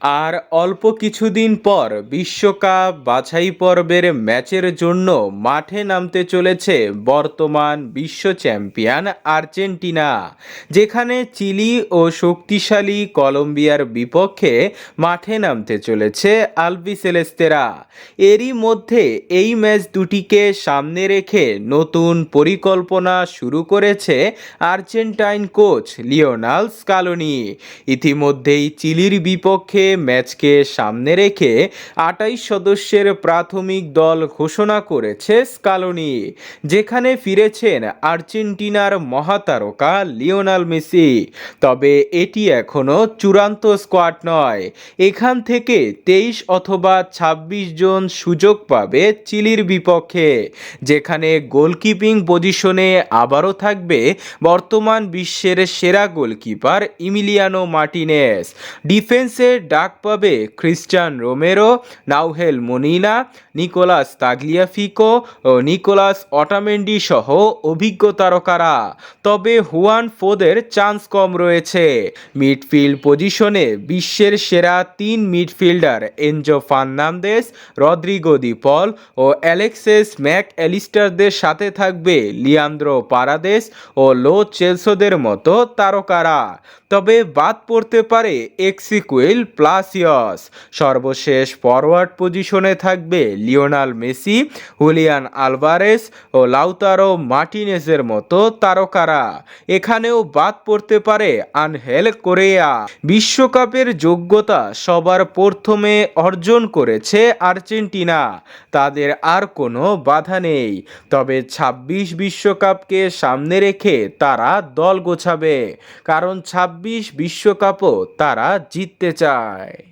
আর অল্প কিছুদিন পর বিশ্বকাপ বাছাই পর্বের ম্যাচের জন্য মাঠে নামতে চলেছে বর্তমান বিশ্ব চ্যাম্পিয়ন আর্জেন্টিনা, যেখানে চিলি ও শক্তিশালী কলম্বিয়ার বিপক্ষে মাঠে নামতে চলেছে আলবিসেলেস্তেরা এরই মধ্যে এই ম্যাচ দুটিকে সামনে রেখে নতুন পরিকল্পনা শুরু করেছে আর্জেন্টাইন কোচ লিওনাল স্কালোনি। ইতিমধ্যেই চিলির বিপক্ষে ম্যাচকে সামনে রেখে আটাইশ সদস্যের প্রাথমিক দল ঘোষণা করেছে স্কালোনি, যেখানে ফিরেছেন আর্জেন্টিনার মহাতারকা লিওনাল মেসি। তবে এটি এখনও চূড়ান্ত স্কোয়াড নয়। এখান থেকে তেইশ অথবা ২৬ জন সুযোগ পাবে চিলির বিপক্ষে, যেখানে গোলকিপিং পজিশনে আবারও থাকবে বর্তমান বিশ্বের সেরা গোলকিপার ইমিলিয়ানো মার্টিনেস। ডিফেন্সে ডাক পাবে ক্রিস্টিয়ান রোমেরো, নাউহেল মনিনা, নিকোলাস তাগলিয়াফিকো ও নিকোলাস অটামেন্ডি সহ অভিজ্ঞ তারকারা। তবে হুয়ান ফোদের চান্স কম রয়েছে। মিডফিল্ড পজিশনে বিশ্বের সেরা তিন midfielder Enzo Fernandez, Rodrigo de Paul ও অ্যালেক্সেস ম্যাক অ্যালিস্টারদের সাথে থাকবে লিয়ান্দ্রো পারাদেস ও লো চেলসোদের মতো তারকারা। তবে বাদ পড়তে পারে এক্সিকুয়েল প্লাসিয়স সর্বশেষ ফরওয়ার্ড পজিশনে থাকবে লিওনাল মেসি, হুলিয়ান আলভারেস ও লাউতারো মার্টিনেসের মতো তারকারা। এখানেও বাদ পড়তে পারে আনহেল কোরেয়া। বিশ্বকাপের যোগ্যতা সবার প্রথমে অর্জন করেছে আর্জেন্টিনা। তাদের আর কোনো বাধা নেই। তবে ছাব্বিশ বিশ্বকাপকে সামনে রেখে তারা দল গোছাবে। কারণ ছাব্বিশ বিশ্বকাপও তারা জিততে চায়। Bye.